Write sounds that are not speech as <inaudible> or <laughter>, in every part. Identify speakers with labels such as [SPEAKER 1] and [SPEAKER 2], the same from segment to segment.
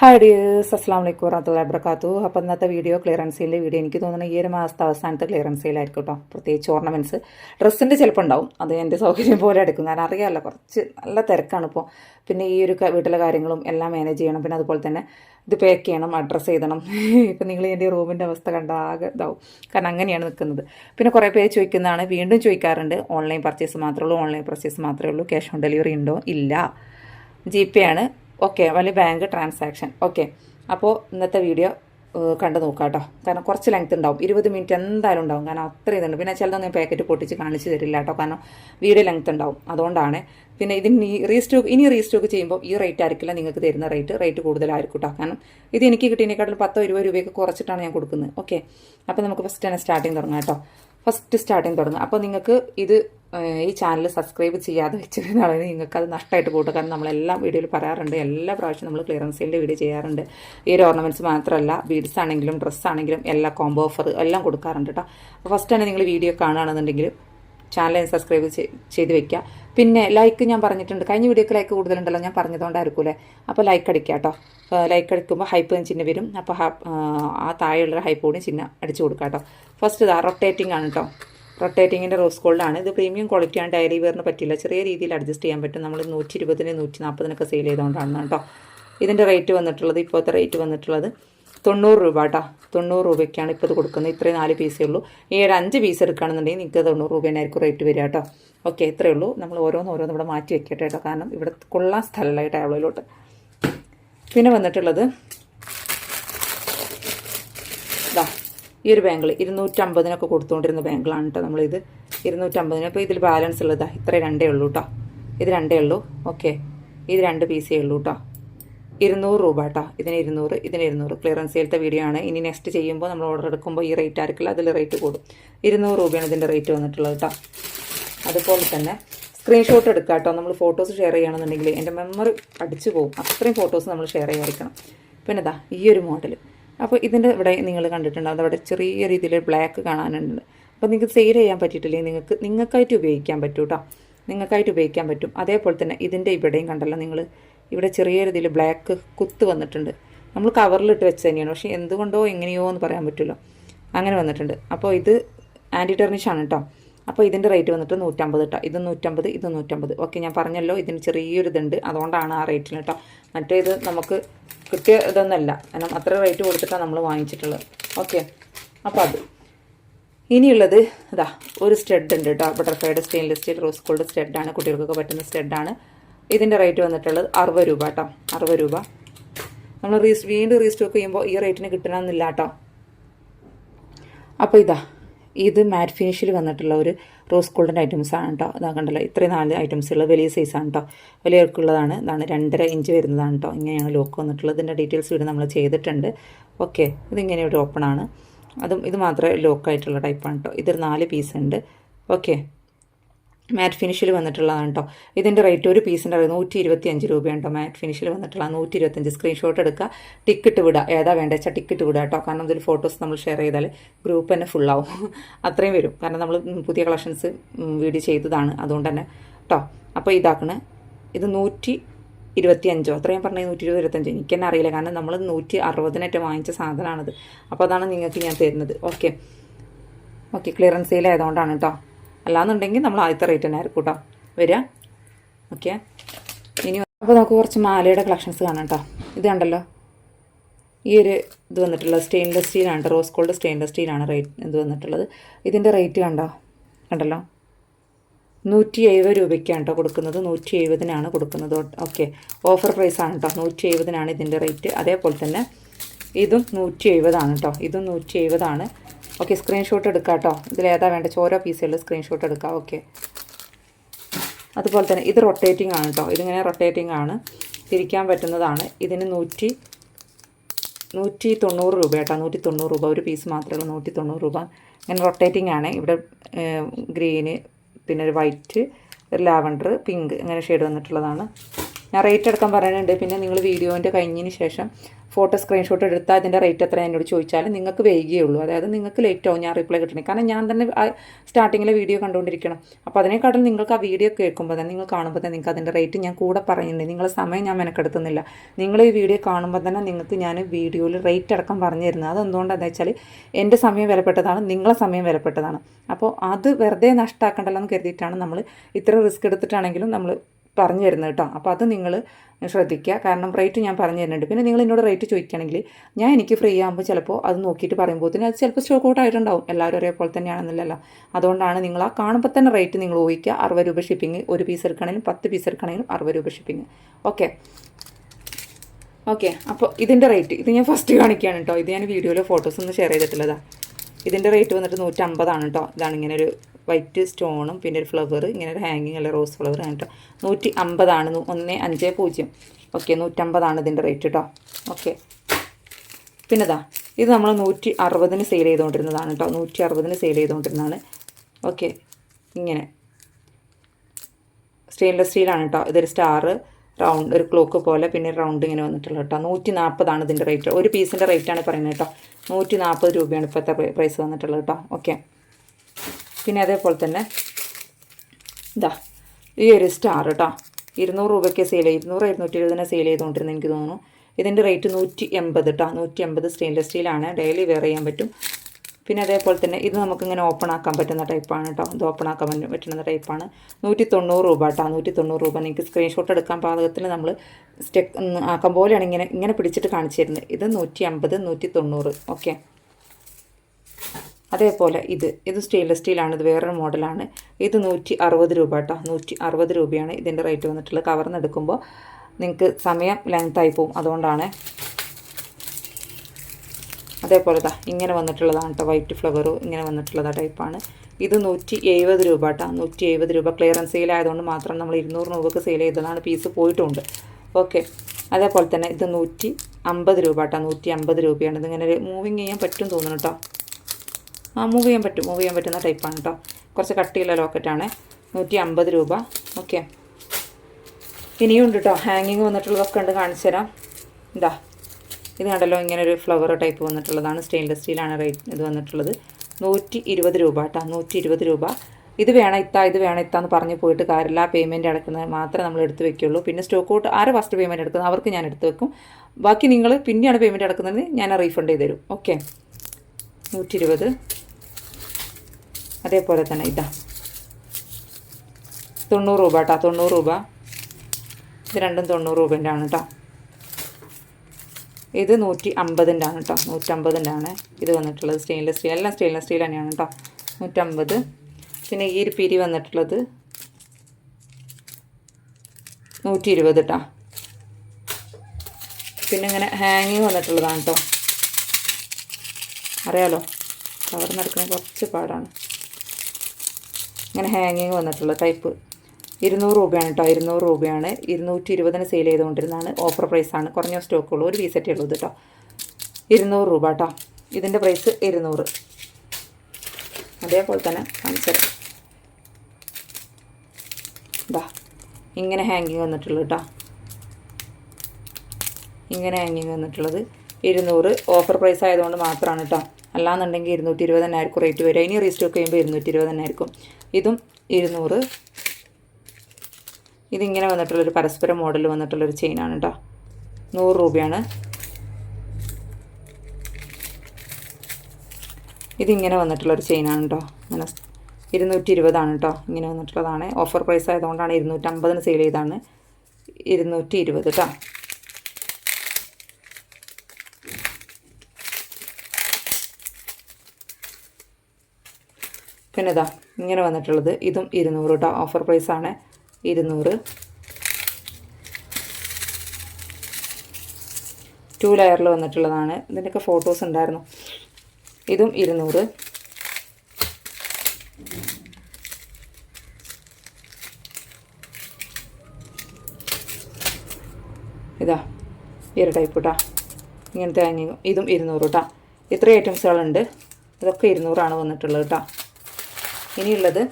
[SPEAKER 1] Hi dears അസ്സാം വലൈക്കും വറഹമത്തുള്ള അബ്രക്കാത്തു അപ്പോൾ ഇന്നത്തെ വീഡിയോ ക്ലിയറൻസ് സെയിലിന്റെ വീഡിയോ എനിക്ക് തോന്നുന്നു ഈ ഒരു മാസത്തെ അവസാനത്തെ ക്ലിയറൻസ് സെയിലായിരിക്കും കേട്ടോ പ്രത്യേകിച്ച് ഓർണമെന്റ്സ് ഡ്രസ്സിന്റെ ചിലപ്പോൾ ഉണ്ടാവും. അത് എന്റെ സൗകര്യം പോലെ എടുക്കും. കാരണം അറിയാമല്ലോ കുറച്ച് നല്ല തിരക്കാണ് ഇപ്പോൾ പിന്നെ ഈ ഒരു വീട്ടിലെ കാര്യങ്ങളും എല്ലാം മാനേജ് ചെയ്യണം. പിന്നെ അതുപോലെ തന്നെ ഇത് പാക്ക് ചെയ്യണം അഡ്രസ്സ് ചെയ്തണം <laughs> ഇപ്പം നിങ്ങൾ എന്റെ റൂമിന്റെ അവസ്ഥ കണ്ട ആകെ ഇതാവും. കാരണം അങ്ങനെയാണ് നിൽക്കുന്നത് പിന്നെ കുറേ പേര് ചോദിക്കുന്നതാണ് വീണ്ടും ചോദിക്കാറുണ്ട് ഓൺലൈൻ പർച്ചേസ് മാത്രമേ ഉള്ളൂ ഓൺലൈൻ പർച്ചേസ് മാത്രമേ ഉള്ളൂ ക്യാഷ് ഓൺ ഡെലിവറി ഉണ്ടോ? ഇല്ല. ജി പേ ആണ് ഓക്കെ വലിയ ബാങ്ക് ട്രാൻസാക്ഷൻ ഓക്കെ അപ്പോൾ ഇന്നത്തെ വീഡിയോ കണ്ടു നോക്കാം കേട്ടോ കാരണം കുറച്ച് ലെങ്ത് ഉണ്ടാവും. ഇരുപത് മിനിറ്റ് എന്തായാലും ഉണ്ടാവും. കാരണം അത്ര ഇതുണ്ട്. പിന്നെ ചിലതൊന്നും പാക്കറ്റ് പൊട്ടിച്ച് കാണിച്ച് തരില്ല കേട്ടോ കാരണം വീഡിയോ ലെങ്ത് ഉണ്ടാവും. അതുകൊണ്ടാണ്. പിന്നെ ഇതിന് റീസ്റ്റോക്ക് ഇനി റീസ്റ്റോക്ക് ചെയ്യുമ്പോൾ ഈ റേറ്റ് ആയിരിക്കില്ല നിങ്ങൾക്ക് തരുന്ന റേറ്റ് റേറ്റ് കൂടുതലായിരിക്കും കേട്ടോ കാരണം ഇത് എനിക്ക് കിട്ടിയതിനേക്കാളും പത്തോ ഇരുപത് രൂപയൊക്കെ കുറച്ചിട്ടാണ് ഞാൻ കൊടുക്കുന്നത്. ഓക്കെ അപ്പോൾ നമുക്ക് ഫസ്റ്റ് തന്നെ സ്റ്റാർട്ടിങ് തുടങ്ങാം കേട്ടോ ഫസ്റ്റ് സ്റ്റാർട്ടിങ് തുടങ്ങാം. അപ്പോൾ നിങ്ങൾക്ക് ഇത് ഈ ചാനൽ സബ്സ്ക്രൈബ് ചെയ്യാതെ വെച്ചിരുന്നാണെങ്കിൽ നിങ്ങൾക്ക് അത് നഷ്ടമായിട്ട് കൂട്ടും കാരണം നമ്മളെല്ലാം വീഡിയോയിൽ പറയാറുണ്ട്. എല്ലാ പ്രാവശ്യം നമ്മൾ ക്ലിയറൻസ് സെയിലിന്റെ വീഡിയോ ചെയ്യാറുണ്ട്. ഈ ഒരു ഓർണമെന്റ്സ് മാത്രമല്ല ബീഡ്സ് ആണെങ്കിലും ഡ്രസ്സ് ആണെങ്കിലും എല്ലാ കോംബോ ഓഫർ എല്ലാം കൊടുക്കാറുണ്ട് കേട്ടോ അപ്പോൾ ഫസ്റ്റ് തന്നെ നിങ്ങൾ വീഡിയോ കാണുകയാണെന്നുണ്ടെങ്കിൽ ചാനൽ സബ്സ്ക്രൈബ് ചെയ്ത് വെക്കുക. പിന്നെ ലൈക്ക് ഞാൻ പറഞ്ഞിട്ടുണ്ട്. കഴിഞ്ഞ വീഡിയോക്ക് ലൈക്ക് കൂടുതലുണ്ടല്ലോ ഞാൻ പറഞ്ഞതുകൊണ്ടായിരിക്കൂലേ അപ്പോൾ ലൈക്ക് അടിക്കുക കേട്ടോ ലൈക്ക് അടിക്കുമ്പോൾ ഹൈപ്പ് ചിഹ്നം വരും. അപ്പോൾ ആ താഴെയുള്ള ഹൈപ്പ് കൂടി ചിഹ്നം അടിച്ചു കൊടുക്കുക കേട്ടോ ഫസ്റ്റ് ഇതാ റൊട്ടേറ്റിംഗ് ആണ് കേട്ടോ റൊട്ടേറ്റിങ്ങിന്റെ റോസ് ഗോൾഡാണ്. ഇത് പ്രീമിയം ക്വാളിറ്റിയാണ് ഡയറി വെയറിന് പറ്റില്ല. ചെറിയ രീതിയിൽ അഡ്ജസ്റ്റ് ചെയ്യാൻ പറ്റും. നമ്മൾ നൂറ്റി ഇരുപതിന് നൂറ്റി നാൽപ്പതിനൊക്കെ സെയിൽ ചെയ്തുകൊണ്ടാണ് കേട്ടോ. ഇതിന്റെ റേറ്റ് വന്നിട്ടുള്ളത് ഇപ്പോഴത്തെ റേറ്റ് വന്നിട്ടുള്ളത് തൊണ്ണൂറ് രൂപ കേട്ടോ തൊണ്ണൂറ് രൂപയ്ക്കാണ് ഇപ്പോൾ ഇത് കൊടുക്കുന്നത്. ഇത്രയും നാല് പീസേ ഉള്ളൂ. ഈ ഒരു അഞ്ച് പീസ് എടുക്കുകയാണെന്നുണ്ടെങ്കിൽ നിങ്ങൾക്ക് തൊണ്ണൂറ് രൂപ തന്നെയായിരിക്കും റേറ്റ് വരിക കേട്ടോ ഓക്കെ ഇത്രയേ ഉള്ളൂ. നമ്മൾ ഓരോന്ന് ഓരോന്ന് ഇവിടെ മാറ്റി വെക്കട്ടെ കേട്ടോ കാരണം ഇവിടെ കൊള്ളാൻ സ്ഥലമല്ല ടേബിളിലോട്ട് പിന്നെ വന്നിട്ടുള്ളത് ഇതാ ഈ ഒരു ബാങ്കിൾ ഇരുന്നൂറ്റമ്പതിനൊക്കെ കൊടുത്തുകൊണ്ടിരുന്ന ബാങ്കിളാണ് കേട്ടോ നമ്മളിത് ഇരുന്നൂറ്റമ്പതിന് അപ്പോൾ ഇതിൽ ബാലൻസ് ഉള്ളതാ. ഇത്ര രണ്ടേ ഉള്ളൂ കേട്ടോ ഇത് രണ്ടേ ഉള്ളൂ. ഓക്കെ ഇത് രണ്ട് പീസേ ഉള്ളൂ കേട്ടോ ഇരുന്നൂറ് രൂപ കേട്ടോ ഇതിന് ഇരുന്നൂറ് ഇതിന് ഇരുന്നൂറ്. ക്ലിയറൻസ് സെയിലത്തെ വീഡിയോ ആണ്. ഇനി നെക്സ്റ്റ് ചെയ്യുമ്പോൾ നമ്മൾ ഓർഡർ എടുക്കുമ്പോൾ ഈ റേറ്റ് ആയിരിക്കില്ല അതിൽ റേറ്റ് കൂടും. ഇരുന്നൂറ് രൂപയാണ് ഇതിന്റെ റേറ്റ് വന്നിട്ടുള്ളത് കേട്ടോ അതുപോലെ തന്നെ സ്ക്രീൻഷോട്ട് എടുക്കുക കേട്ടോ നമ്മൾ ഫോട്ടോസ് ഷെയർ ചെയ്യണമെന്നുണ്ടെങ്കിൽ എന്റെ മെമ്മറി അടിച്ചു പോകും. അത്രയും ഫോട്ടോസ് നമ്മൾ ഷെയർ ചെയ്യാതിരിക്കണം. പിന്നെ ഇതാ ഈ ഒരു മോഡൽ അപ്പോൾ ഇതിന്റെ ഇവിടെ നിങ്ങൾ കണ്ടിട്ടുണ്ടാവും. അവിടെ ചെറിയ രീതിയിൽ ബ്ലാക്ക് കാണാനുണ്ട്. അപ്പോൾ നിങ്ങൾക്ക് സെയിൽ ചെയ്യാൻ പറ്റിയിട്ടില്ലെങ്കിൽ നിങ്ങൾക്ക് നിങ്ങൾക്കായിട്ട് ഉപയോഗിക്കാൻ പറ്റും കേട്ടോ നിങ്ങൾക്കായിട്ട് ഉപയോഗിക്കാൻ പറ്റും. അതേപോലെ തന്നെ ഇതിന്റെ ഇവിടെയും കണ്ടല്ലോ നിങ്ങൾ ഇവിടെ ചെറിയ രീതിയിൽ ബ്ലാക്ക് കുത്ത് വന്നിട്ടുണ്ട്. നമ്മൾ കവറിലിട്ട് വെച്ച് തന്നെയാണ്. പക്ഷേ എന്തുകൊണ്ടോ എങ്ങനെയോ എന്ന് പറയാൻ പറ്റുമല്ലോ അങ്ങനെ വന്നിട്ടുണ്ട്. അപ്പോൾ ഇത് ആന്റി ടെർണിഷാണ് കേട്ടോ അപ്പോൾ ഇതിന്റെ റേറ്റ് വന്നിട്ട് നൂറ്റമ്പത് കേട്ടോ ഇത് നൂറ്റമ്പത് ഇത് നൂറ്റമ്പത്. ഓക്കെ ഞാൻ പറഞ്ഞല്ലോ ഇതിന് ചെറിയൊരു ഇതുണ്ട് അതുകൊണ്ടാണ് ആ റേറ്റിന് കേട്ടോ മറ്റേത് നമുക്ക് കിട്ടിയ ഇതൊന്നല്ല. കാരണം അത്ര റേറ്റ് കൊടുത്തിട്ടാണ് നമ്മൾ വാങ്ങിച്ചിട്ടുള്ളത്. ഓക്കെ അപ്പോൾ അത്. ഇനിയുള്ളത് ഇതാ ഒരു സ്റ്റെഡ് ഉണ്ട് കേട്ടോ ബട്ടർഫ്ലൈഡ് സ്റ്റെയിൻലെസ് സ്റ്റീൽ റോസ് ഗോൾഡ് സ്റ്റെഡാണ് കുട്ടികൾക്കൊക്കെ പറ്റുന്ന സ്റ്റെഡാണ് ഇതിന്റെ റേറ്റ് വന്നിട്ടുള്ളത് അറുപത് രൂപ കേട്ടോ അറുപത് രൂപ. നമ്മൾ റീസ് വീണ്ടും റീസ്റ്റോക്ക് ചെയ്യുമ്പോൾ ഈ റേറ്റിന് കിട്ടണമെന്നില്ല കേട്ടോ അപ്പോൾ ഇതാ ഇത് മാറ്റ് ഫിനിഷിൽ വന്നിട്ടുള്ള ഒരു റോസ് ഗോൾഡൻ ഐറ്റംസ് ആണ് കേട്ടോ ഇതാ കണ്ടല്ലോ ഇത്രയും നാല് ഐറ്റംസ് ഉള്ള വലിയ സൈസാണ് കേട്ടോ വലിയവർക്കുള്ളതാണ് ഇതാണ് രണ്ടര ഇഞ്ച് വരുന്നതാണ് കേട്ടോ ഇങ്ങനെയാണ് ലോക്ക് വന്നിട്ടുള്ളത്. ഇതിന്റെ ഡീറ്റെയിൽസ് വീട് നമ്മൾ ചെയ്തിട്ടുണ്ട്. ഓക്കെ ഇതിങ്ങനെ ഒരു ഓപ്പണാണ് അതും ഇത് മാത്രമേ ലോക്കായിട്ടുള്ള ടൈപ്പാണ് കേട്ടോ ഇതൊരു നാല് പീസ് ഉണ്ട്. ഓക്കെ മാറ്റ് ഫിനിഷിൽ വന്നിട്ടുള്ളതാണ് കേട്ടോ ഇതിന്റെ റേറ്റ് ഒരു പീസിന്റെ നൂറ്റി ഇരുപത്തി അഞ്ച് രൂപയാണ് കേട്ടോ മാറ്റ് ഫിനിഷിൽ വന്നിട്ടുള്ള നൂറ്റി ഇരുപത്തഞ്ച് സ്ക്രീൻഷോട്ട് എടുക്കുക ടിക്കറ്റ് വിടുക. ഏതാ വേണ്ട വെച്ചാൽ ടിക്കറ്റ് വിടുക കേട്ടോ കാരണം ഇതിൽ ഫോട്ടോസ് നമ്മൾ ഷെയർ ചെയ്താൽ ഗ്രൂപ്പ് തന്നെ ഫുള്ളാവും <laughs> അത്രയും വരും. കാരണം നമ്മൾ പുതിയ കളക്ഷൻസ് വീഡിയോ ചെയ്തതാണ്. അതുകൊണ്ട് തന്നെ കേട്ടോ അപ്പോൾ ഇതാക്കണ. ഇത് നൂറ്റി ഇരുപത്തി അഞ്ചോ അത്രയും പറഞ്ഞത് നൂറ്റി ഇരുപത് ഇരുപത്തഞ്ച് എനിക്ക് തന്നെ അറിയില്ല. കാരണം നമ്മൾ നൂറ്റി അറുപതിനായിട്ട് വാങ്ങിച്ച സാധനമാണിത്. അപ്പോൾ അതാണ് നിങ്ങൾക്ക് ഞാൻ തരുന്നത്. ഓക്കെ ഓക്കെ ക്ലിയറൻസ് സെയിൽ ആയതുകൊണ്ടാണ് കേട്ടോ അല്ലാന്നുണ്ടെങ്കിൽ നമ്മൾ ആദ്യത്തെ റേറ്റ് തന്നെ ആയിരിക്കും കേട്ടോ വരിക. ഓക്കെ. ഇനി അപ്പോൾ നമുക്ക് കുറച്ച് മാലയുടെ കളക്ഷൻസ് കാണാം കേട്ടോ ഇത് കണ്ടല്ലോ. ഈ ഒരു ഇത് വന്നിട്ടുള്ളത് സ്റ്റെയിൻലെസ് സ്റ്റീലാണ് റോസ് ഗോൾഡ് സ്റ്റെയിൻലെസ് സ്റ്റീലാണ് റേറ്റ് ഇത് വന്നിട്ടുള്ളത്. ഇതിന്റെ റേറ്റ് കണ്ടോ? കണ്ടല്ലോ. നൂറ്റി എഴുപത് രൂപയ്ക്കാണ് കേട്ടോ കൊടുക്കുന്നത്. നൂറ്റി എഴുപതിനാണ് കൊടുക്കുന്നത്. ഓക്കെ. ഓഫർ പ്രൈസാണ് കേട്ടോ നൂറ്റി എഴുപതിനാണ് ഇതിന്റെ റേറ്റ് അതേപോലെ തന്നെ ഇതും നൂറ്റി എഴുപതാണ് കേട്ടോ ഇതും നൂറ്റി എഴുപതാണ്. ഓക്കെ സ്ക്രീൻഷോട്ട് എടുക്കാം കേട്ടോ ഇതിലേതാ വേണ്ട? ഓരോ പീസുകൾ സ്ക്രീൻഷോട്ട് എടുക്കാം. ഓക്കെ അതുപോലെ തന്നെ ഇത് റൊട്ടേറ്റിംഗ് ആണ് കേട്ടോ ഇതിങ്ങനെ റൊട്ടേറ്റിംഗ് ആണ്. തിരിക്കാൻ പറ്റുന്നതാണ്. ഇതിന് നൂറ്റി നൂറ്റി തൊണ്ണൂറ് രൂപ കേട്ടോ നൂറ്റി തൊണ്ണൂറ് രൂപ. ഒരു പീസ് മാത്രമേ ഉള്ളൂ. നൂറ്റി തൊണ്ണൂറ് രൂപ. ഇങ്ങനെ റൊട്ടേറ്റിംഗ് ആണ്. ഇവിടെ ഗ്രീന് പിന്നെ ഒരു വൈറ്റ് ഒരു ലാവണ്ടർ പിങ്ക് ഇങ്ങനെ ഷെയ്ഡ് വന്നിട്ടുള്ളതാണ്. ഞാൻ റേറ്റ് അടക്കം പറയുന്നുണ്ട് പിന്നെ നിങ്ങൾ വീഡിയോന്റെ കഴിഞ്ഞതിന് ശേഷം ഫോട്ടോ സ്ക്രീൻഷോട്ട് എടുത്താൽ അതിന്റെ റേറ്റ് എത്ര എന്നോട് ചോദിച്ചാൽ നിങ്ങൾക്ക് വൈകിയേ ഉള്ളൂ. അതായത് നിങ്ങൾക്ക് ലേറ്റ് ആവും ഞാൻ റിപ്ലൈ കിട്ടണേ. കാരണം ഞാൻ തന്നെ സ്റ്റാർട്ടിങ്ങിലെ വീഡിയോ കണ്ടുകൊണ്ടിരിക്കണം. അപ്പോൾ അതിനേക്കാളും നിങ്ങൾക്ക് ആ വീഡിയോ കേൾക്കുമ്പോൾ തന്നെ നിങ്ങൾ കാണുമ്പോൾ തന്നെ നിങ്ങൾക്ക് അതിന്റെ റേറ്റ് ഞാൻ കൂടെ പറയുന്നുണ്ട്. നിങ്ങളെ സമയം ഞാൻ മെനക്കെടുത്തുന്നില്ല. നിങ്ങൾ ഈ വീഡിയോ കാണുമ്പോൾ തന്നെ നിങ്ങൾക്ക് ഞാൻ വീഡിയോയിൽ റേറ്റ് അടക്കം പറഞ്ഞു തരുന്നത് അതെന്തുകൊണ്ടാണെന്ന് വെച്ചാൽ എന്റെ സമയം വിലപ്പെട്ടതാണ് നിങ്ങളെ സമയം വിലപ്പെട്ടതാണ്. അപ്പോൾ അത് വെറുതെ നഷ്ടമാക്കണ്ടല്ലോ എന്ന് കരുതിയിട്ടാണ് നമ്മൾ ഇത്ര റിസ്ക് എടുത്തിട്ടാണെങ്കിലും നമ്മൾ പറഞ്ഞു തരുന്നത് കേട്ടോ. അപ്പോൾ അത് നിങ്ങൾ ശ്രദ്ധിക്കുക. കാരണം റേറ്റ് ഞാൻ പറഞ്ഞു തരുന്നുണ്ട്. പിന്നെ നിങ്ങൾ എന്നോട് റേറ്റ് ചോദിക്കുകയാണെങ്കിൽ ഞാൻ എനിക്ക് ഫ്രീ ആകുമ്പോൾ ചിലപ്പോൾ അത് നോക്കിയിട്ട് പറയുമ്പോൾ തന്നെ അത് ചിലപ്പോൾ സ്റ്റോക്ക് ഔട്ട് ആയിട്ടുണ്ടാവും. എല്ലാവരും ഒരേപോലെ തന്നെയാണെന്നില്ലല്ലോ. അതുകൊണ്ടാണ് നിങ്ങൾ ആ കാണുമ്പോൾ തന്നെ റേറ്റ് നിങ്ങൾ ഊഹിക്കുക. അറുപത് രൂപ ഷിപ്പിംഗ് ഒരു പീസ് എടുക്കണമെങ്കിലും പത്ത് പീസ് എടുക്കണമെങ്കിലും അറുപത് രൂപ ഷിപ്പിംഗ് ഓക്കെ ഓക്കെ അപ്പോൾ ഇതിന്റെ റേറ്റ് ഇത് ഞാൻ ഫസ്റ്റ് കാണിക്കുകയാണ് കേട്ടോ. ഇത് ഞാൻ വീഡിയോയിലെ ഫോട്ടോസ് ഒന്ന് ഷെയർ ചെയ്തിട്ടുള്ളതാണ് ഇതിന്റെ റേറ്റ് വന്നിട്ട് നൂറ്റമ്പതാണ് കേട്ടോ. ഇതാണ് ഇങ്ങനെ ഒരു വൈറ്റ് സ്റ്റോണും പിന്നെ ഒരു ഫ്ലവർ ഇങ്ങനെ ഒരു ഹാങ്ങിങ് അല്ല റോസ് ഫ്ലവർ ആണ് കേട്ടോ. നൂറ്റി അമ്പതാണ് ഒന്ന് അഞ്ച് പൂജ്യം. ഓക്കെ നൂറ്റമ്പതാണ് ഇതിന്റെ റേറ്റ് കേട്ടോ. ഓക്കെ. പിന്നെ ഇതാ നമ്മൾ നൂറ്റി അറുപതിന് സെയിൽ ചെയ്തുകൊണ്ടിരുന്നതാണ് കേട്ടോ. നൂറ്റി അറുപതിന് സെയിൽ ചെയ്തുകൊണ്ടിരുന്നതാണ്. ഓക്കെ ഇങ്ങനെ. സ്റ്റെയിൻലെസ് സ്റ്റീലാണ് കേട്ടോ. ഇതൊരു സ്റ്റാർ റൗണ്ട് ഒരു ക്ലോക്ക് പോലെ പിന്നെ റൗണ്ട് ഇങ്ങനെ വന്നിട്ടുള്ളത് കേട്ടോ. നൂറ്റി നാൽപ്പതാണ് ഇതിന്റെ റേറ്റ് ഒരു പീസിന്റെ റേറ്റാണ് പറയുന്നത് കേട്ടോ. നൂറ്റി നാൽപ്പത് രൂപയാണ് ഇപ്പോഴത്തെ പ്രൈസ് വന്നിട്ടുള്ളത് കേട്ടോ. ഓക്കെ. പിന്നെ അതേപോലെ തന്നെ ഇതാ ഈ ഒരു സ്റ്റാർ കേട്ടോ ഇരുന്നൂറ് രൂപയ്ക്ക് സെയിൽ ഇരുന്നൂറ് ഇരുന്നൂറ്റി എഴുപതിനെ സെയിൽ ചെയ്തുകൊണ്ടിരുന്നത് എനിക്ക് തോന്നുന്നു. ഇതിന്റെ റേറ്റ് നൂറ്റി എൺപത് കേട്ടോ നൂറ്റി എൺപത് സ്റ്റെയിൻലെസ് സ്റ്റീലാണ് ഡെയിലി വെയർ ചെയ്യാൻ പറ്റും. പിന്നെ അതേപോലെ തന്നെ ഇത് നമുക്കിങ്ങനെ ഓപ്പൺ ആക്കാൻ പറ്റുന്ന ടൈപ്പാണ് കേട്ടോ ഇത് ഓപ്പൺ ആക്കാൻ പറ്റുന്ന ടൈപ്പാണ് നൂറ്റി തൊണ്ണൂറ് രൂപ കേട്ടോ നൂറ്റി തൊണ്ണൂറ് രൂപ നിങ്ങൾക്ക് സ്ക്രീൻഷോട്ട് എടുക്കാൻ പാകത്തിന് നമ്മൾ സ്റ്റെക്ക് ആക്കാൻ പോലെയാണ് ഇങ്ങനെ ഇങ്ങനെ പിടിച്ചിട്ട് കാണിച്ചു തരുന്നത് ഇത് നൂറ്റി അമ്പത് നൂറ്റി തൊണ്ണൂറ് ഓക്കെ അതേപോലെ ഇത്. ഇത് സ്റ്റെയിൻലെസ് സ്റ്റീലാണ് ഇത് വേറൊരു മോഡലാണ് ഇത് നൂറ്റി അറുപത് രൂപ കേട്ടോ. നൂറ്റി അറുപത് രൂപയാണ് ഇതിന്റെ റേറ്റ് വന്നിട്ടുള്ളത്. കവർന്ന് എടുക്കുമ്പോൾ നിങ്ങൾക്ക് സമയം ലെങ്തായി പോകും അതുകൊണ്ടാണ് അതേപോലെ താ ഇങ്ങനെ വന്നിട്ടുള്ളതാണ് കേട്ടോ വൈറ്റ് ഫ്ലവറും ഇങ്ങനെ വന്നിട്ടുള്ളതാ ടൈപ്പാണ് ഇത് നൂറ്റി എഴുപത് രൂപ കേട്ടോ. നൂറ്റി എഴുപത് രൂപ ക്ലിയറൻസ് സെയിൽ ആയതുകൊണ്ട് മാത്രം നമ്മൾ ഇരുന്നൂറ് രൂപക്ക് സെയിൽ ചെയ്തതാണ് പീസ് പോയിട്ടുണ്ട്. ഓക്കെ അതേപോലെ തന്നെ ഇത് നൂറ്റി അമ്പത് രൂപ കേട്ടോ. നൂറ്റി അമ്പത് രൂപയാണ്. ഇതിങ്ങനെ മൂവിങ് ചെയ്യാൻ പറ്റും തോന്നുന്നു കേട്ടോ മൂവ് ചെയ്യാൻ പറ്റും മൂവ് ചെയ്യാൻ പറ്റുന്ന ടൈപ്പാണ് കേട്ടോ കുറച്ച് കട്ടിയുള്ള ലോക്കറ്റാണ് നൂറ്റി അമ്പത് രൂപ. ഓക്കെ ഇനിയും ഉണ്ട് കേട്ടോ ഹാങ്ങിങ് വന്നിട്ടുള്ളതൊക്കെ ഉണ്ട് കാണിച്ചു തരാം. എന്താ ഇത് കണ്ടല്ലോ ഇങ്ങനെ ഒരു ഫ്ലവർ ടൈപ്പ് വന്നിട്ടുള്ളതാണ് സ്റ്റെയിൻലെസ് സ്റ്റീലാണ് റേറ്റ് ഇത് വന്നിട്ടുള്ളത്. നൂറ്റി ഇരുപത് രൂപ കേട്ടോ നൂറ്റി ഇരുപത് രൂപ. ഇത് വേണം ഇത്ത ഇത് വേണം ഇത്ത എന്ന് പറഞ്ഞ് പോയിട്ട് കാര്യമില്ല. പേയ്മെന്റ് അടക്കുന്നത് മാത്രമേ നമ്മൾ എടുത്ത് വെക്കുള്ളൂ. പിന്നെ സ്റ്റോക്ക് ഔട്ട് ആരെ ഫസ്റ്റ് പേയ്മെന്റ് എടുക്കുന്നത്? അവർക്ക് ഞാൻ എടുത്ത് വെക്കും. ബാക്കി നിങ്ങൾ പിന്നെയാണ് പേയ്മെന്റ് അടക്കുന്നത് ഞാൻ റീഫണ്ട് ചെയ്ത് തരും. ഓക്കെ നൂറ്റി ഇരുപത് അതേപോലെ തന്നെ ഇതാ. തൊണ്ണൂറ് രൂപ കേട്ടോ തൊണ്ണൂറ് രൂപ. ഇത് രണ്ടും തൊണ്ണൂറ് രൂപേന്റെ ആണ് കേട്ടോ ഇത് നൂറ്റി അമ്പതിന്റെ ആണ് കേട്ടോ നൂറ്റമ്പതിന്റെ ആണ് ഇത് വന്നിട്ടുള്ളത് സ്റ്റെയിൻലെസ് സ്റ്റീൽ എല്ലാം സ്റ്റെയിൻലെസ് സ്റ്റീൽ തന്നെയാണ് കേട്ടോ നൂറ്റമ്പത്. പിന്നെ ഈ ഒരു പിരി വന്നിട്ടുള്ളത് നൂറ്റി ഇരുപത് കേട്ടോ പിന്നെ ഇങ്ങനെ ഹാങ്ങിങ് വന്നിട്ടുള്ളതാണ് കേട്ടോ അറിയാലോ കവർന്നെടുക്കുന്നത് കുറച്ച് പാടാണ്. ഇങ്ങനെ ഹാങ്ങിങ് വന്നിട്ടുള്ള ടൈപ്പ് ഇരുന്നൂറ് രൂപയാണ് കേട്ടോ ഇരുന്നൂറ് രൂപയാണ്. ഇരുന്നൂറ്റി ഇരുപതിന് സെയിൽ ചെയ്തുകൊണ്ടിരുന്നതാണ് ഓഫർ പ്രൈസാണ് കുറഞ്ഞ സ്റ്റോക്കുള്ളൂ ഒരു പീസറ്റേ ഉള്ളൂ കേട്ടോ ഇരുന്നൂറ് രൂപ കേട്ടോ ഇതിന്റെ പ്രൈസ് ഇരുന്നൂറ്. അതേപോലെ തന്നെ ആൻസർ ഇതാ ഇങ്ങനെ ഹാങ്ങിങ് വന്നിട്ടുള്ളൂ കേട്ടോ ഇങ്ങനെ ഹാങ്ങിങ് വന്നിട്ടുള്ളത് ഇരുന്നൂറ്. ഓഫർ പ്രൈസ് ആയതുകൊണ്ട് മാത്രമാണ് കേട്ടോ അല്ലാന്നുണ്ടെങ്കിൽ ഇരുന്നൂറ്റി ഇരുപത് തന്നെ ആയിരിക്കും റേറ്റ് വരിക. ഇനി റീസ്റ്റോക്ക് ചെയ്യുമ്പോൾ ഇരുന്നൂറ്റി ഇരുപത് തന്നെ ആയിരിക്കും ഇതും ഇരുന്നൂറ്. ഇതിങ്ങനെ വന്നിട്ടുള്ളൊരു പരസ്പര മോഡൽ വന്നിട്ടുള്ളൊരു ചെയിനാണ് കേട്ടോ നൂറ് രൂപയാണ്. ഇതിങ്ങനെ വന്നിട്ടുള്ളൊരു ചെയിനാണ് കേട്ടോ അങ്ങനെ ഇരുന്നൂറ്റി ഇരുപതാണ് കേട്ടോ ഇങ്ങനെ വന്നിട്ടുള്ളതാണ്. ഓഫർ പ്രൈസ് ആയതുകൊണ്ടാണ് ഇരുന്നൂറ്റമ്പതിന് സെയിൽ ചെയ്താണ് ഇരുന്നൂറ്റി ഇരുപത് കേട്ടോ പിന്നെ ഇതാ ഇങ്ങനെ വന്നിട്ടുള്ളത്. ഇതും ഇരുന്നൂറ് കേട്ടോ ഓഫർ പ്രൈസ് ആണ് ഇരുന്നൂറ്. ടു ലെയറിൽ വന്നിട്ടുള്ളതാണ്. ഇതിന്റെയൊക്കെ ഫോട്ടോസ് ഉണ്ടായിരുന്നു. ഇതും ഇരുന്നൂറ്. ഇതാ ഒരു ടൈപ്പ് കേട്ടോ ഇങ്ങനത്തെ ഇതും ഇരുന്നൂറ് കേട്ടോ ഇത്രയും ഐറ്റംസുകളുണ്ട് ഇതൊക്കെ ഇരുന്നൂറാണ് വന്നിട്ടുള്ളത് കേട്ടോ ഇനിയുള്ളത്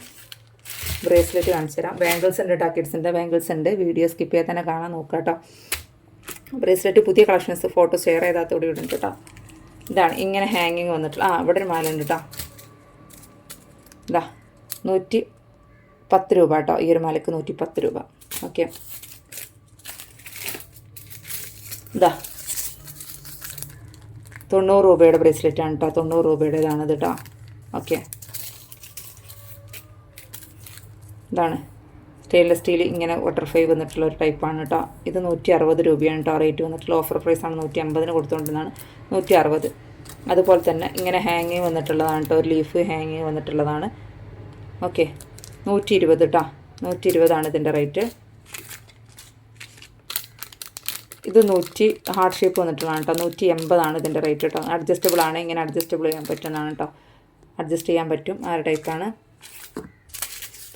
[SPEAKER 1] ബ്രേസ്ലെറ്റ് കാണിച്ചു തരാം ബാംഗിൾസ് ഉണ്ട് കേട്ടോ കിഡ്സിന്റെ ബാംഗിൾസ് ഉണ്ട്. വീഡിയോ സ്കിപ്പ് ചെയ്യാൻ തന്നെ കാണാൻ നോക്കുക കേട്ടോ. ബ്രേസ്ലെറ്റ് പുതിയ കളക്ഷൻസ് ഫോട്ടോ ഷെയർ ചെയ്താത്തോടെ ഇടുന്നുണ്ട് കേട്ടോ ഇതാണ് ഇങ്ങനെ ഹാങ്ങിങ് വന്നിട്ടുള്ള ആ ഇവിടെ ഒരു മാല ഉണ്ട് കേട്ടോ ഇതാ നൂറ്റി പത്ത് രൂപ കേട്ടോ ഈ ഒരു മാലയ്ക്ക് നൂറ്റി പത്ത് രൂപ. ഓക്കെ ഇതാ തൊണ്ണൂറ് രൂപയുടെ ബ്രേസ്ലെറ്റാണ് കേട്ടോ തൊണ്ണൂറ് രൂപയുടേതാണിത് കേട്ടോ ഓക്കെ ഇതാണ്. സ്റ്റെയിൻലെസ് സ്റ്റീൽ ഇങ്ങനെ വാട്ടർ ബട്ടർഫ്ലൈ വന്നിട്ടുള്ള ഒരു ടൈപ്പാണ് കേട്ടോ ഇത് നൂറ്റി അറുപത് രൂപയാണ് കേട്ടോ റേറ്റ് വന്നിട്ടുള്ള. ഓഫർ പ്രൈസ് ആണ് നൂറ്റി അമ്പതിന് കൊടുത്തുകൊണ്ടിരുന്നതാണ്. നൂറ്റി അറുപത് അതുപോലെ തന്നെ ഇങ്ങനെ ഹാങ്ങിങ് വന്നിട്ടുള്ളതാണ് കേട്ടോ ഒരു ലീഫ് ഹാങ്ങിങ് വന്നിട്ടുള്ളതാണ്. ഓക്കെ നൂറ്റി ഇരുപത് കേട്ടോ നൂറ്റി ഇരുപതാണ് ഇതിന്റെ റേറ്റ് ഇത് നൂറ്റി ഹാർഡ് ഷേപ്പ് വന്നിട്ടുള്ളതാണ് കേട്ടോ നൂറ്റി എൺപതാണ് ഇതിന്റെ റേറ്റ് കേട്ടോ അഡ്ജസ്റ്റബിൾ ആണ്. ഇങ്ങനെ അഡ്ജസ്റ്റബിൾ ചെയ്യാൻ പറ്റുന്നതാണ് കേട്ടോ അഡ്ജസ്റ്റ് ചെയ്യാൻ പറ്റും. ആ ടൈപ്പാണ്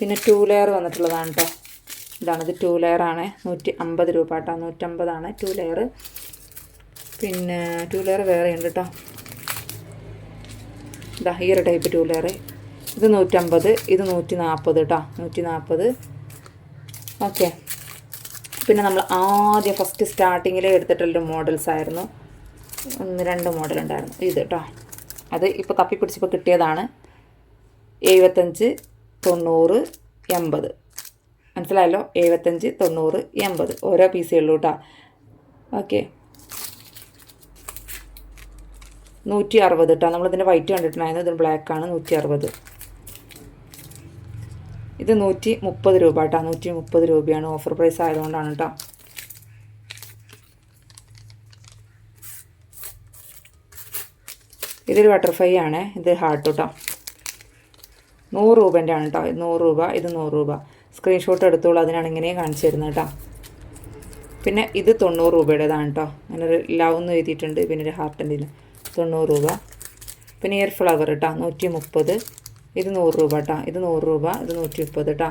[SPEAKER 1] പിന്നെ ടു ലെയർ വന്നിട്ടുള്ളതാണ് കേട്ടോ ഇതാണ് ഇത് ടു ലെയർ ആണ്. നൂറ്റി അമ്പത് രൂപ കേട്ടോ നൂറ്റമ്പതാണ് ടു ലെയർ പിന്നെ ടു ലെയർ വേറെ ഉണ്ട് കേട്ടോ ഇതാ ഈ ഒരു ടൈപ്പ് ടു ലെയർ ഇത് നൂറ്റമ്പത് ഇത് നൂറ്റി നാൽപ്പത് കേട്ടോ നൂറ്റി നാൽപ്പത് ഓക്കെ പിന്നെ നമ്മൾ ആദ്യം ഫസ്റ്റ് സ്റ്റാർട്ടിങ്ങിൽ എടുത്തിട്ടുള്ളൊരു മോഡൽസ് ആയിരുന്നു. ഒന്ന് രണ്ട് മോഡൽ ഉണ്ടായിരുന്നു. ഇത് കേട്ടോ അത് ഇപ്പോൾ തപ്പി പിടിച്ചപ്പോൾ കിട്ടിയതാണ്. എഴുപത്തഞ്ച് തൊണ്ണൂറ് എൺപത്. മനസ്സിലായല്ലോ? എഴുപത്തഞ്ച് തൊണ്ണൂറ് എൺപത്. ഓരോ പീസേ ഉള്ളൂ കേട്ടോ ഓക്കെ. നൂറ്റി അറുപത് കേട്ടോ നമ്മളിതിന്റെ വൈറ്റ് കണ്ടിട്ടുണ്ടായിരുന്നു ഇതിന് ബ്ലാക്കാണ് നൂറ്റി അറുപത് ഇത് നൂറ്റി മുപ്പത് രൂപ കേട്ടോ നൂറ്റി മുപ്പത് രൂപയാണ് ഓഫർ പ്രൈസ് ആയതുകൊണ്ടാണ് കേട്ടോ ഇതൊരു ബട്ടർഫ്ലൈ ആണ്. ഇത് ഹാർട്ട് കേട്ടോ നൂറ് രൂപേന്റെ ആണ് കേട്ടോ നൂറ് രൂപ ഇത് നൂറ് രൂപ. സ്ക്രീൻഷോട്ട് എടുത്തോളൂ അതിനാണ് ഇങ്ങനെ കാണിച്ചു തരുന്നത് കേട്ടോ പിന്നെ ഇത് തൊണ്ണൂറ് രൂപയുടേതാണ് കേട്ടോ അങ്ങനെ ഒരു ലവ് എന്ന് എഴുതിയിട്ടുണ്ട് പിന്നെ ഒരു ഹാർട്ടിന്റെ ഇതിൽ തൊണ്ണൂറ് രൂപ. പിന്നെ ഇയർ ഫ്ലവർ കേട്ടോ നൂറ്റി മുപ്പത് ഇത് നൂറ് രൂപ കേട്ടോ ഇത് നൂറ് രൂപ ഇത് നൂറ്റി മുപ്പത് കേട്ടോ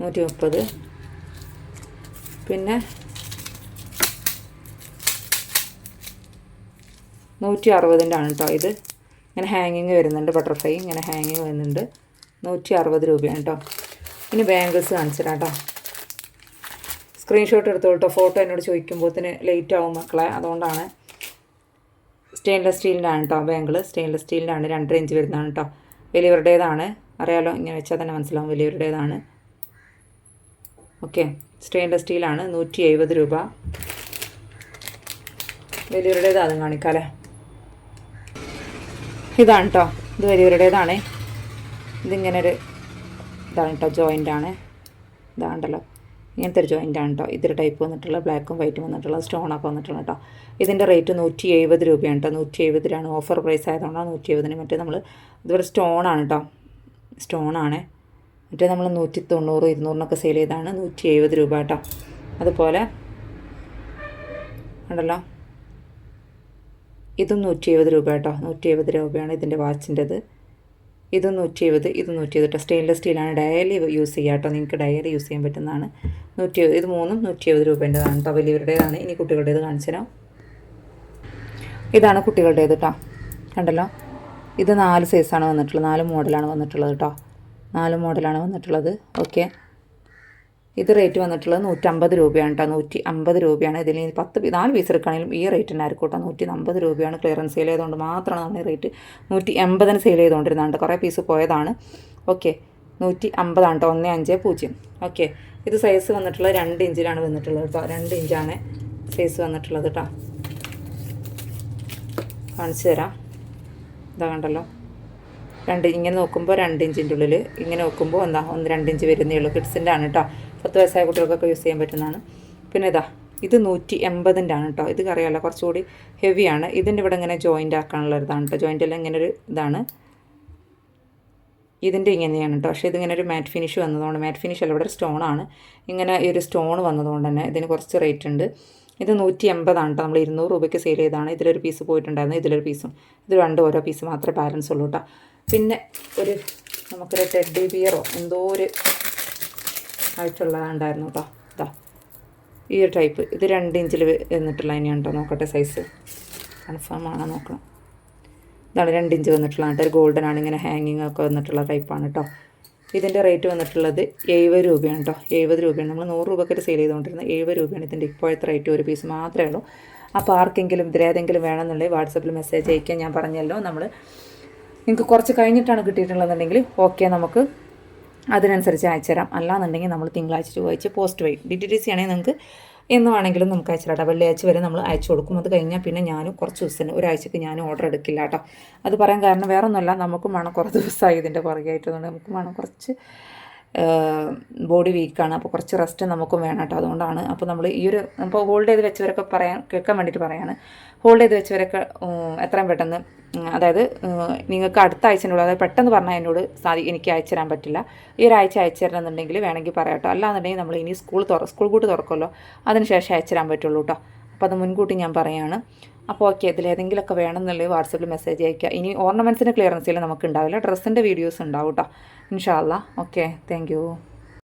[SPEAKER 1] നൂറ്റി മുപ്പത് പിന്നെ നൂറ്റി അറുപതിന്റെ ആണ് കേട്ടോ ഇത്. ഇങ്ങനെ ഹാങ്ങിങ് വരുന്നുണ്ട് ബട്ടർഫ്ലൈ ഇങ്ങനെ ഹാങ്ങിങ് വരുന്നുണ്ട്. നൂറ്റി അറുപത് രൂപയാണ് കേട്ടോ. ഇനി ബാംഗിൾസ് കാണിച്ചു തരാം കേട്ടോ. സ്ക്രീൻഷോട്ട് എടുത്തോളൂ കേട്ടോ. ഫോട്ടോ എന്നോട് ചോദിക്കുമ്പോഴത്തിന് ലേറ്റ് ആവും മക്കളെ. അതുകൊണ്ടാണ് സ്റ്റെയിൻലെസ് സ്റ്റീലിന്റെ ആണ് കേട്ടോ ബാങ്കിൾ സ്റ്റെയിൻലെസ് സ്റ്റീലിന്റെ ആണ് രണ്ടര ഇഞ്ച് വരുന്നതാണ് കേട്ടോ. വലിയവരുടേതാണ്. അറിയാലോ ഇങ്ങനെ വെച്ചാൽ തന്നെ മനസ്സിലാവും വലിയവരുടേതാണ്. ഓക്കെ സ്റ്റെയിൻലെസ് സ്റ്റീലാണ് നൂറ്റി എഴുപത് രൂപ. വലിയവരുടേത് അതും കാണിക്കാമല്ലേ ഇതാണ് കേട്ടോ ഇത് വലിയവരുടേതാണ്. ഇതിങ്ങനെ ഒരു ഇതാണ് കേട്ടോ ജോയിന്റ് ആണ് ഇതാണ്ടല്ലോ. ഇങ്ങനത്തെ ഒരു ജോയിന്റ് ആണ് കേട്ടോ ഇതൊരു ടൈപ്പ് വന്നിട്ടുള്ള ബ്ലാക്കും വൈറ്റും വന്നിട്ടുള്ള സ്റ്റോണൊക്കെ വന്നിട്ടുള്ള കേട്ടോ ഇതിന്റെ റേറ്റ് നൂറ്റി എഴുപത് രൂപയാണ് കേട്ടോ നൂറ്റി എഴുപതിലാണ് ഓഫർ പ്രൈസ് ആയതുകൊണ്ടാണ് നൂറ്റി എഴുപതിന് മറ്റേ നമ്മൾ ഇതുപോലെ സ്റ്റോണാണ് കേട്ടോ സ്റ്റോണാണ്. മറ്റേ നമ്മൾ നൂറ്റി തൊണ്ണൂറ് ഇരുന്നൂറിനൊക്കെ സെയിൽ ചെയ്താണ് നൂറ്റി എഴുപത് രൂപ കേട്ടോ അതുപോലെ ഉണ്ടല്ലോ. ഇതും നൂറ്റി എഴുപത് രൂപ കേട്ടോ. നൂറ്റി എഴുപത് രൂപയാണ് ഇതിന്റെ വാച്ചിന്റെത്. ഇത് നൂറ്റി എഴുപത് ഇത് നൂറ്റി എഴുപത് സ്റ്റെയിൻലെസ് സ്റ്റീലാണ് ഡയലി യൂസ് ചെയ്യുക കേട്ടോ. നിങ്ങൾക്ക് ഡയലി യൂസ് ചെയ്യാൻ പറ്റുന്നതാണ്. നൂറ്റി എഴുപത് ഇത് മൂന്നും നൂറ്റി എഴുപത് രൂപേന്റെതാണ് കേട്ടോ. വലിയവരുടേതാണ്. ഇനി കുട്ടികളുടേത് കാണിച്ചു തരാം. ഇതാണ് കുട്ടികളുടേത് കേട്ടോ. കണ്ടല്ലോ? ഇത് നാല് സൈസാണ് വന്നിട്ടുള്ളത്. നാല് മോഡലാണ് വന്നിട്ടുള്ളത് കേട്ടോ. നാല് മോഡലാണ് വന്നിട്ടുള്ളത്. ഓക്കെ. ഇത് റേറ്റ് വന്നിട്ടുള്ളത് നൂറ്റമ്പത് രൂപയാണ് കേട്ടോ നൂറ്റി അമ്പത് രൂപയാണ് ഇതിൽ പത്ത് നാല് പീസ് എടുക്കുകയാണെങ്കിലും ഈ റേറ്റിനായിരിക്കും കേട്ടോ നൂറ്റി അമ്പത് രൂപയാണ് ക്ലിയറൻസ് സെയിൽ ചെയ്തുകൊണ്ട് മാത്രമാണ് നമ്മൾ റേറ്റ് നൂറ്റി എൺപതിന് സെയിൽ ചെയ്തുകൊണ്ടിരുന്നുണ്ട് കുറേ പീസ് പോയതാണ്. ഓക്കെ നൂറ്റി അമ്പതാണ് കേട്ടോ ഒന്ന് അഞ്ച് പൂജ്യം. ഓക്കെ ഇത് സൈസ് വന്നിട്ടുള്ളത് രണ്ട് ഇഞ്ചിലാണ് വന്നിട്ടുള്ളത് കേട്ടോ രണ്ട് ഇഞ്ചാണ് സൈസ് വന്നിട്ടുള്ളത് കേട്ടോ കാണിച്ചു തരാം. ഇതാ കണ്ടല്ലോ. രണ്ട് ഇങ്ങനെ നോക്കുമ്പോൾ രണ്ട് ഇഞ്ചിന്റെ ഉള്ളിൽ ഇങ്ങനെ നോക്കുമ്പോൾ എന്താ? ഒന്ന് രണ്ട് ഇഞ്ച് വരുന്നേ ഉള്ളൂ. കിഡ്സിന്റെ ആണ് കേട്ടോ പത്ത് വയസ്സായ കുട്ടികൾക്കൊക്കെ യൂസ് ചെയ്യാൻ പറ്റുന്നതാണ്. പിന്നെ ഇതാ ഇത് നൂറ്റി എൺപതിന്റെ ആണ് കേട്ടോ ഇത് അറിയാമല്ലോ കുറച്ചുകൂടി ഹെവിയാണ്. ഇതിന്റെ ഇവിടെ ഇങ്ങനെ ജോയിന്റ് ആക്കാനുള്ള ഇതാണ് കേട്ടോ ജോയിന്റ് എല്ലാം ഇങ്ങനെ ഒരു ഇതാണ്. ഇതിന്റെ ഇങ്ങനെയാണ് കേട്ടോ പക്ഷേ ഇതിങ്ങനെ ഒരു മാറ്റ് ഫിനിഷ് വന്നതുകൊണ്ട് മാറ്റ് ഫിനിഷ് അല്ല ഇവിടെ സ്റ്റോൺ ആണ്. ഇങ്ങനെ ഈ ഒരു സ്റ്റോൺ വന്നതുകൊണ്ട് തന്നെ ഇതിന് കുറച്ച് റേറ്റ് ഉണ്ട്. ഇത് നൂറ്റി എൺപതാണ് കേട്ടോ നമ്മൾ ഇരുന്നൂറ് രൂപയ്ക്ക് സെയിൽ ചെയ്താണ് ഇതിലൊരു പീസ് പോയിട്ടുണ്ടായിരുന്നു. ഇതിലൊരു പീസും ഇത് രണ്ടും ഓരോ പീസ് മാത്രമേ ബാലൻസ് ഉള്ളൂ കേട്ടോ പിന്നെ ഒരു നമുക്കൊരു ടെഡ്ഡി ബിയറോ എന്തോ ഒരു ആയിട്ടുള്ളതുണ്ടായിരുന്നു കേട്ടോ ഇതാ ഈ ഒരു ടൈപ്പ് ഇത് രണ്ട് ഇഞ്ചിൽ വന്നിട്ടുള്ള ഇനി ഉണ്ടോ? നോക്കട്ടെ സൈസ് കൺഫേം ആണോ നോക്കണം. ഇതാണ് രണ്ട് ഇഞ്ച് വന്നിട്ടുള്ള ഒരു ഗോൾഡൻ ആണ്. ഇങ്ങനെ ഹാങ്ങിങ് ഒക്കെ വന്നിട്ടുള്ള ടൈപ്പാണ് കേട്ടോ ഇതിന്റെ റേറ്റ് വന്നിട്ടുള്ളത് എഴുപത് രൂപയാണ് കേട്ടോ എഴുപത് രൂപയാണ്. നമ്മൾ നൂറ് രൂപക്കൊരു സെയിൽ ചെയ്തുകൊണ്ടിരുന്നത് എഴുപത് രൂപയാണ് ഇതിന്റെ ഇപ്പോഴത്തെ റേറ്റ് ഒരു പീസ് മാത്രമേ ഉള്ളൂ. അപ്പോൾ ആർക്കെങ്കിലും ഇതിലേതെങ്കിലും വേണമെന്നുണ്ടെങ്കിൽ വാട്സപ്പിൽ മെസ്സേജ് അയക്കാൻ ഞാൻ പറഞ്ഞല്ലോ. നമ്മൾ നിങ്ങൾക്ക് കുറച്ച് കഴിഞ്ഞിട്ടാണ് കിട്ടിയിട്ടുള്ളതെന്നുണ്ടെങ്കിൽ ഓക്കെ നമുക്ക് അതിനനുസരിച്ച് അയച്ചു തരാം അല്ലാന്നുണ്ടെങ്കിൽ നമ്മൾ തിങ്കളാഴ്ച ചൊവ്വാഴ്ച പോസ്റ്റ് വഴി ഡി ടി ഡി സി ആണെങ്കിൽ നിങ്ങൾക്ക് എന്ന് വേണമെങ്കിലും നമുക്ക് അയച്ചു തരാം. വെള്ളിയാഴ്ച വരെ നമ്മൾ അയച്ചു കൊടുക്കും. അത് കഴിഞ്ഞാൽ പിന്നെ ഞാനും കുറച്ച് ദിവസത്തിന് ഒരാഴ്ചക്ക് ഞാനും ഓർഡർ എടുക്കില്ല കേട്ടോ. അത് പറയാൻ കാരണം വേറെ ഒന്നുമല്ല നമുക്കും വേണം കുറേ ദിവസമായി ഇതിന്റെ പുറകെ ആയിട്ടുണ്ട് നമുക്കും വേണം കുറച്ച് ബോഡി വീക്കാണ് അപ്പോൾ കുറച്ച് റെസ്റ്റ് നമുക്കും വേണം കേട്ടോ. അതുകൊണ്ടാണ് അപ്പോൾ നമ്മൾ ഈ ഒരു ഇപ്പോൾ ഹോൾഡ് ചെയ്ത് വെച്ചവരൊക്കെ പറയാൻ കേൾക്കാൻ വേണ്ടിയിട്ട് പറയാണ്. ഹോൾഡ് ചെയ്ത് വെച്ചവരൊക്കെ എത്രയും പെട്ടെന്ന് അതായത് നിങ്ങൾക്ക് അടുത്ത ആഴ്ചനുള്ളിൽ അതായത് പെട്ടെന്ന് പറഞ്ഞാൽ എന്നോട് സാധി എനിക്ക് അയച്ചു തരാൻ പറ്റില്ല. ഈ ഒരാഴ്ച അയച്ചു തരണമെന്നുണ്ടെങ്കിൽ വേണമെങ്കിൽ പറയാം കേട്ടോ. അല്ലാന്നുണ്ടെങ്കിൽ നമ്മൾ ഇനി സ്കൂൾ തുറ സ്കൂൾ കൂട്ട് തുറക്കുമല്ലോ. അതിന് ശേഷം അയച്ചു തരാൻ പറ്റുള്ളൂ കേട്ടോ. അപ്പോൾ അത് മുൻകൂട്ടി ഞാൻ പറയാണ്. അപ്പോൾ ഓക്കെ ഇതിലേതെങ്കിലുമൊക്കെ വേണമെന്നുള്ളത് വാട്സപ്പിൽ മെസ്സേജ് അയക്കുക ഇനി ഓർണമെന്റ്സിന്റെ ക്ലിയറൻസിൽ നമുക്ക് ഉണ്ടാവില്ല ഡ്രസ്സിന്റെ വീഡിയോസ് ഉണ്ടാവും കേട്ടോ ഇൻഷാല്ല ഓക്കെ താങ്ക്